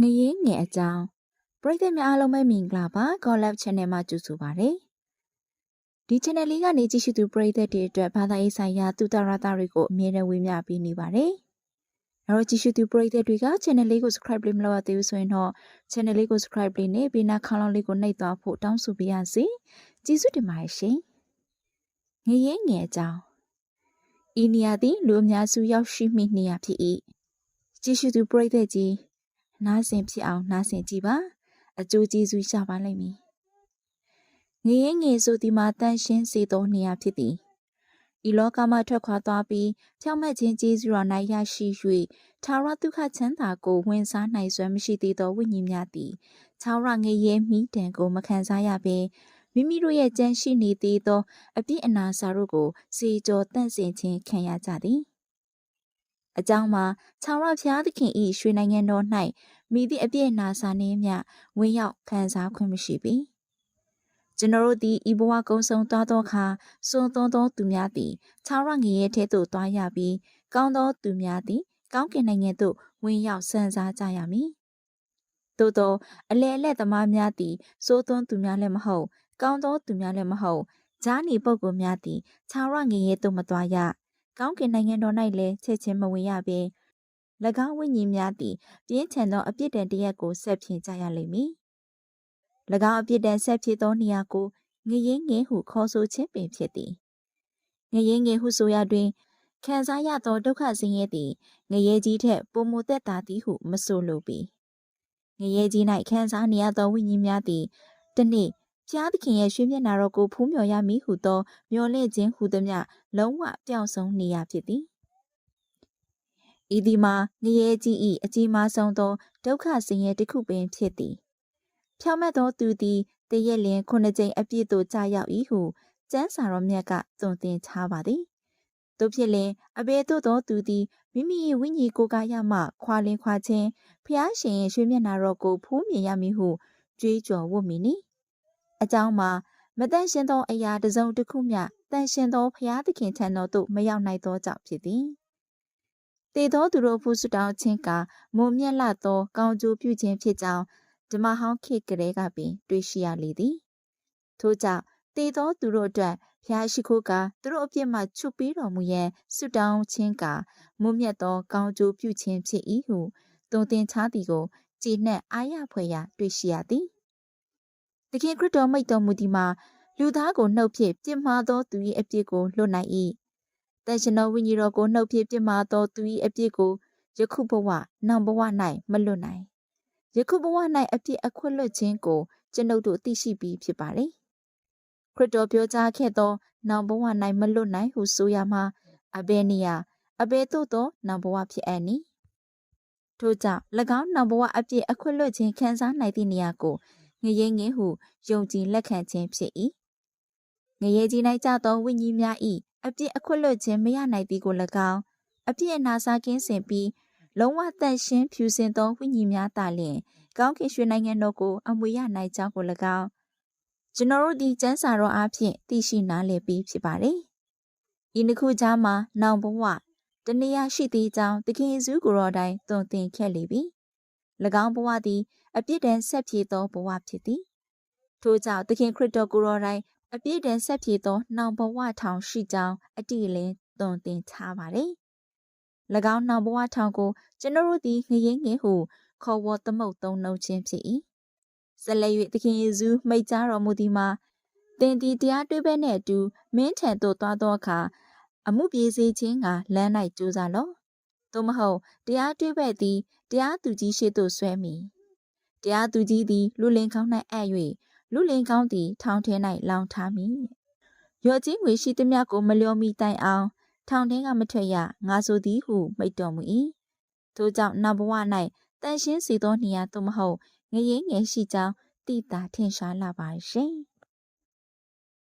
ငရင်ငယ်အကြောင်းပရိသတ်များအားလုံးပဲမင်္ဂလာပါ Collab Channel မှာကြိုဆိုပါရစေဒီ channel လေးကနေကြည့်ရှုသူပရိသတ်တွေအတွက်ဘာသာရေးဆိုင်ရာတူတာရတာတွေကိုအမြဲတမ်းဝေမျှပေးနေပါတယ်အဲ့တော့ကြည့်ရှုသူပရိသတ်တွေက channel လေးကို subscribe လုပ်မလုပ်သေးဘူးဆိုရင်တော့ channel လေးကို subscribe လေးနဲ့ဘေးနားခေါင်းလောင်းလေးကိုနှိပ်သွားဖို့တောင်းဆိုပေးရစီကျေးဇူးတင်ပါတယ်ရှင်ငရင်ငယ်အကြောင်းဤနေရာသည်လူအများစုရောက်ရှိမိနေရာဖြစ်၏ကြည့်ရှုသူပရိသတ်ကြီး နားဆင်ဖြစ်အောင်နားဆင်ကြည့်ပါအကျိုးကျေးဇူးရပါလိမ့်မည်ငရေငယ်ဆိုဒီမှာတန်ရှင်းစေသောနေရာဖြစ်သည်ဤလောကမှထွက်ခွာသွားပြီးဖြောင့်မတ်ခြင်းကျေးဇူးတော်၌ရရှိ၍သာရဒုက္ခချမ်းသာကိုဝင်စားနိုင်စွမ်းမရှိသေးသောဝိညာဉ်များသည်သာရငရေမိတံကိုမခံစားရဘဲမိမိတို့ရဲ့ကြံရှိနေသေးသောအပြစ်အနာစာတို့ကိုစေကြောတန့်စင်ခြင်းခံရကြသည် အကြောင်းမှာခြောင်ရဖျားသခင်ဤရွှေနိုင်ငံတော်၌မိသည့်အပြည့်နာစာနှင်းမြဝင်းရောက်ခံစားခွင့်မရှိပေကျွန်တော်တို့သည်ဤဘဝကုံဆုံးသွားသောအခါစွန့်သွန်းသောသူများသည်ခြောင်ရငရဲထဲသို့သွားရပြီးကောင်းသောသူများသည်ကောင်းကင်နိုင်ငံသို့ဝင်ရောက်ဆန်စားကြရမည်သို့သောအလဲအလက်သမားများသည်စိုးသွန်းသူများလည်းမဟုတ် ကောင်းသောသူများလည်းမဟုတ်ဂျားနီပုဂ္ဂိုလ်များသည်ခြောင်ရငရဲသို့မသွားရ ကောင်းကင်နိုင်ငံတော်၌လည်းချက်ချင်းမဝင်ရပေ၎င်းဝိညာဉ်များသည်ပြင်းထန်သောအပြစ်ဒဏ်တစ်ရပ်ကိုဆက်ဖြင့်ကြရလိမ့်မည်၎င်းအပြစ်ဒဏ်ဆက်ဖြစ်သောနေရာကိုငရင်ငယ်ဟုခေါ်ဆိုခြင်းပင်ဖြစ်သည်ငရင်ငယ်ဟုဆိုရတွင်ခံစားရသောဒုက္ခဆင်းရဲသည်ငရဲကြီးထက်ပိုမိုသက်သာသည်ဟုမဆိုလိုပေငရဲကြီး၌ခံစားနေရသောဝိညာဉ်များသည်တနေ့ ဖျားသခင်ရဲ့ရွှေမျက်နာတော်ကိုဖူးမြော်ရမည်ဟုသောမျှော်လင့်ခြင်းဟုသမျှလုံးဝပျောက်ဆုံးနေရဖြစ်သည်ဤဒီမှာငရဲကြီး၏အကြီးမားဆုံးသောဒုက္ခဆင်းရဲတစ်ခုပင်ဖြစ်သည်ဖြောင့်မတ်သောသူသည်တရက်လင်ခုနှစ်ကြိမ်အပြည့်သို့ကြာရောက်၏ဟုကျမ်းစာတော်မြတ်ကသွန်သင်ထားပါသည်တို့ဖြစ်လင်အဘယ်သို့သောသူသည်မိမိ၏ဝိညာဉ်ကိုယ်ကာယမှခွာလင်းခွာခြင်းဖျားရှင်ရဲ့ရွှေမျက်နာတော်ကိုဖူးမြင်ရမည်ဟုကြွေးကြော်ဝတ်မိနီ အကြောင်းမှာမတန့်ရှင်းသောအရာတစ်စုံတစ်ခုမျှတန့်ရှင်းသောဖျားသခင်ထံတော်သို့မရောက်နိုင်သောကြောင့်ဖြစ်သည်။တေသောသူတို့ဖူးဆုတောင်းခြင်းကမုံမြတ်လာသော ကောင်းကျိုးပြုခြင်းဖြစ်ကြောင်းဓမ္မဟောင်းခေတ်ကလေးကပင် တွေ့ရှိရလေသည်။ထို့ကြောင့်တေသောသူတို့အတွက်ဖျားရှိခိုးကသူတို့အပြစ်မှချုပ်ပေးတော်မူရန်ဆုတောင်းခြင်းကမုံမြတ်သော ကောင်းကျိုးပြုခြင်းဖြစ်၏ဟုသုံးသင်ချသည်ကိုကြည်နှက်အားရဖွယ်ရာတွေ့ရှိရသည်။ သခင်ခရစ်တော်မိတ်တော်မူသည်မှာလူသားကိုနှုတ်ဖြင့်ပြစ်မှားသောသူ၏အပြစ်ကိုလွတ်နိုင်၏တန်ရှင်တော်ဝိညာဉ်တော်ကိုနှုတ်ဖြင့်ပြစ်မှားသောသူ၏အပြစ်ကိုယခုဘဝနောင်ဘဝ၌မလွတ်နိုင်ယခုဘဝ၌အပြစ်အခွင့်လွတ်ခြင်းကိုကျွန်ုပ်တို့သိရှိပြီးဖြစ်ပါတယ်ခရစ်တော်ပြောကြားခဲ့သောနောင်ဘဝ၌မလွတ်နိုင်ဟုဆိုရမှာအဘယ်နေရာအဘယ်သို့သောနောင်ဘဝဖြစ်အပ်နည်းထို့ကြောင့်၎င်းနောင်ဘဝအပြစ်အခွင့်လွတ်ခြင်းခံစားနိုင်သည့်နေရာကို ငရဲငင်းဟုယုံကြည်လက်ခံခြင်းဖြစ်၏ငရဲကြီး၌ကြသောဝိညာဉ်များ၏အပြစ်အခွင့်လွတ်ခြင်းမရနိုင်သည်ကို၎င်းအပြစ်အနာစားကင်းစင်ပြီးလုံးဝတန့်ရှင်းဖြူစင်သောဝိညာဉ်များသာလျှင်ကောင်းကင်ရွှေနိုင်ငံတော်ကိုအမွေရနိုင်ကြောင်းကို၎င်းကျွန်တော်တို့ဒီကျမ်းစာတော်အားဖြင့်သိရှိနားလည်ပြီးဖြစ်ပါတယ်။ဤနှစ်ခုကြားမှာနောင်ဘဝတနေရာရှိသေးကြောင်းသခင်ယေရှုကိုယ်တော်တိုင်သွန်သင်ခဲ့လေပြီ။၎ င်းဘဝသည်အပြစ်ဒဏ်ဆက်ပြေသောဘဝဖြစ်သည်ထို့ကြောင့်သခင်ခရစ်တော်ကိုယ်တော်တိုင်အပြစ်ဒဏ်ဆက်ပြေသောနှောင်ဘဝထောင်ရှိကြောင်းအတိအလင်းသွန်သင်ထားပါတယ်၎င်းနှောင်ဘဝထောင်ကိုကျွန်တော်တို့သည်ငရင်းငယ်ဟုခေါ်ဝေါ်သမုတ်သုံးနှုတ်ခြင်းဖြစ်၏ဆက်လက်၍သခင်ယေရှုမိတ်ကြားတော်မူသည်မှာသင်သည်တရားတွေ့ဘဲနှင့်အတူမင်းထံသို့သွားသောအခါအမှုပြေစေခြင်းကလမ်း၌ကြိုးစားလော့ သို့မဟုတ်တရားတွေ့ဘဲ့သည်တရားသူကြီးရှိသို့ဆွဲမည်တရားသူကြီးသည်လူလင်ကောင်း၌အပ်၍လူလင်ကောင်းသည် ထောင်ထဲ၌လောင်ထားမည်ရော့ကြီးငွေရှိသည်များကိုမလျော်မီတိုင်အောင် ထောင်ထဲကမထွက်ရငါဆိုသည်ဟုမိတ်တော်မူ၏ထို့ကြောင့်နဘဝ၌တန်ရှင်းစေသောနေရာသို့မဟုတ်ငရင်ငယ်ရှိကြောင်းတိတာထင်ရှားလာပါရှင်